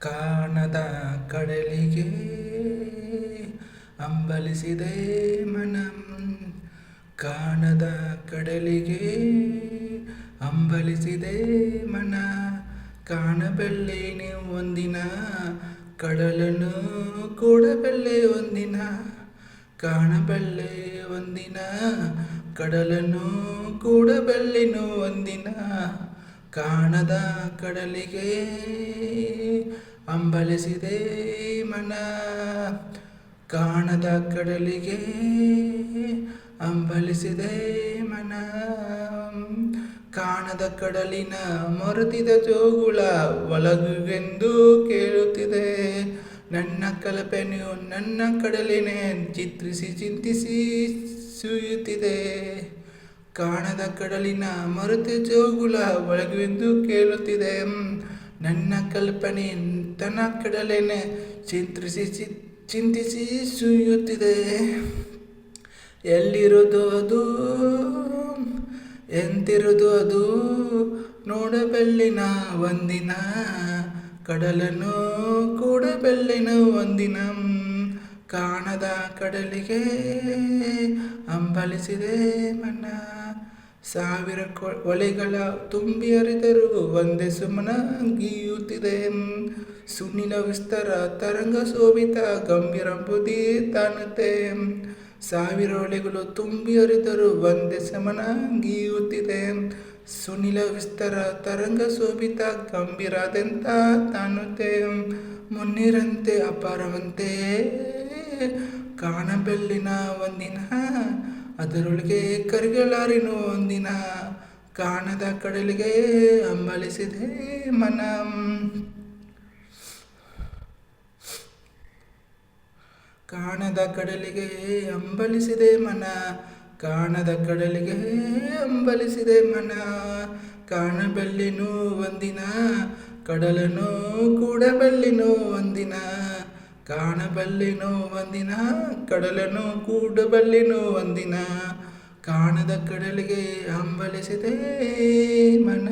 ಕಾಣದ ಕಡಲಿಗೆ ಅಂಬಲಿಸಿದೆ ಮನಂ. ಕಾಣದ ಕಡಲಿಗೆ ಅಂಬಲಿಸಿದೆ ಮನ. ಕಾಣಬಲ್ಲೇನೆ ಒಂದಿನ, ಕಡಲನ್ನು ಕೂಡಬಲ್ಲೆ ಒಂದಿನ. ಕಾಣಬಲ್ಲೆ ಒಂದಿನ, ಕಡಲನ್ನು ಕೂಡಬಲ್ಲೆನು ಒಂದಿನ. ಕಾಣದ ಕಡಲಿಗೆ ಅಂಬಲಿಸಿದೆ ಮನ, ಕಾಣದ ಕಡಲಿಗೆ ಅಂಬಲಿಸಿದೆ ಮನ, ಕಾಣದ ಕಡಲಿನ ಮರುತಿದ ಜೋಗುಳ ಒಳಗುಗೆಂದು ಕೇಳುತ್ತಿದೆ. ನನ್ನ ಕಲ್ಪನೆಯು ನನ್ನ ಕಡಲಿನೇ ಚಿತ್ರಿಸಿ ಚಿಂತಿಸಿ ಸುಯುತ್ತಿದೆ. ಕಾಣದ ಕಡಲಿನ ಮರುತ ಜೋಗುಳ ಒಳಗೆಂದು ಕೇಳುತ್ತಿದೆ. ನನ್ನ ಕಲ್ಪನೆ ತನ್ನ ಕೆಡಲೇನೆ ಚಿಂತಿಸಿ ಚಿಂತಿಸಿ ಸುಯುತ್ತಿದೆ ಎಲ್ಲಿರೋದು ಅದು? ಎಂತಿರೋದು ಅದು? ನೋಡಬಲ್ಲಿನ ಒಂದಿನ, ಕಡಲನ್ನು ಕೂಡಬಲ್ಲಿನ ಒಂದಿನ, ಕಾಣದ ಕಡಲಿಗೆ ಅಂಬಲಿಸಿದೆ ಮನ ಸಾವಿರ ಒಲೆಗಳ ತುಂಬಿ ಅರಿದರು ಒಂದೇ ಸುಮನ ಗೀಯುತ್ತಿದೆ ಸುನಿಲ ವಿಸ್ತಾರ ತರಂಗ ಶೋಭಿತ ಗಂಭೀರ ಬುದ್ಧಿ ತಾನುತ್ತೆ. ಸಾವಿರ ಒಲೆಗಳು ತುಂಬಿ ಅರಿದರು ಒಂದೇ ಸಮನಗಿಯುತ್ತಿದೆ ಸುನಿಲ ವಿಸ್ತಾರ ತರಂಗ ಶೋಭಿತ ಗಂಭೀರಾದಂತ ತಾನುತ್ತೆ. ಮುನ್ನಿರಂತೆ ಅಪಾರವಂತೆ ಕಾಣಬೆಲ್ಲಿನ ಒಂದಿನ ಅದರೊಳಗೆ ಕರಿಗಳಾರಿನ ಒಂದಿನ ಕಾಣದ ಕಡಲಿಗೆ ಅಂಬಲಿಸಿದೆ ಮನ. ಕಾಣದ ಕಡಲಿಗೆ ಅಂಬಲಿಸಿದೆ ಮನ. ಕಾಣದ ಕಡಲಿಗೆ ಅಂಬಲಿಸಿದೆ ಮನ. ಕಾಣಬಲ್ಲಿನೂ ಒಂದಿನ, ಕಡಲನು ಕೂಡಬಲ್ಲಿನೂ ಒಂದಿನ. ಕಾಣಬಲ್ಲೆನು ಒಂದಿನ, ಕಡಲನು ಕೂಡಬಲ್ಲೆನೋ ಒಂದಿನ, ಕಾಣದ ಕಡಲಿಗೆ ಅಂಬಲಿಸಿದೆ ಮನ.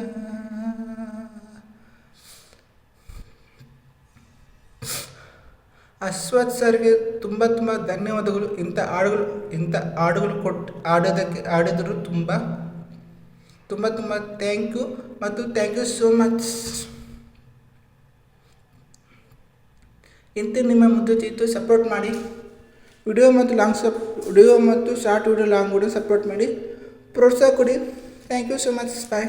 ಅಶ್ವಥ್ ಸರ್ಗೆ ತುಂಬ ತುಂಬ ಧನ್ಯವಾದಗಳು. ಇಂಥ ಹಾಡುಗಳು ಇಂಥ ಹಾಡುಗಳು ಕೊಟ್ಟು ಆಡೋದಕ್ಕೆ ಆಡಿದ್ರು ತುಂಬ. ತುಂಬ ತುಂಬ ಥ್ಯಾಂಕ್ ಯು. ಮತ್ತು ಥ್ಯಾಂಕ್ ಯು ಸೋ ಮಚ್. ಇಂಥ ನಿಮ್ಮ ಮುದ್ದು ಇತ್ತು ಸಪೋರ್ಟ್ ಮಾಡಿ. ವಿಡಿಯೋ ಮತ್ತು ಲಾಂಗ್ ಸಪ್ ವಿಡಿಯೋ ಮತ್ತು short video long video support ಮಾಡಿ. ಪ್ರೋತ್ಸಾಹ ಕೊಡಿ. Thank you so much bye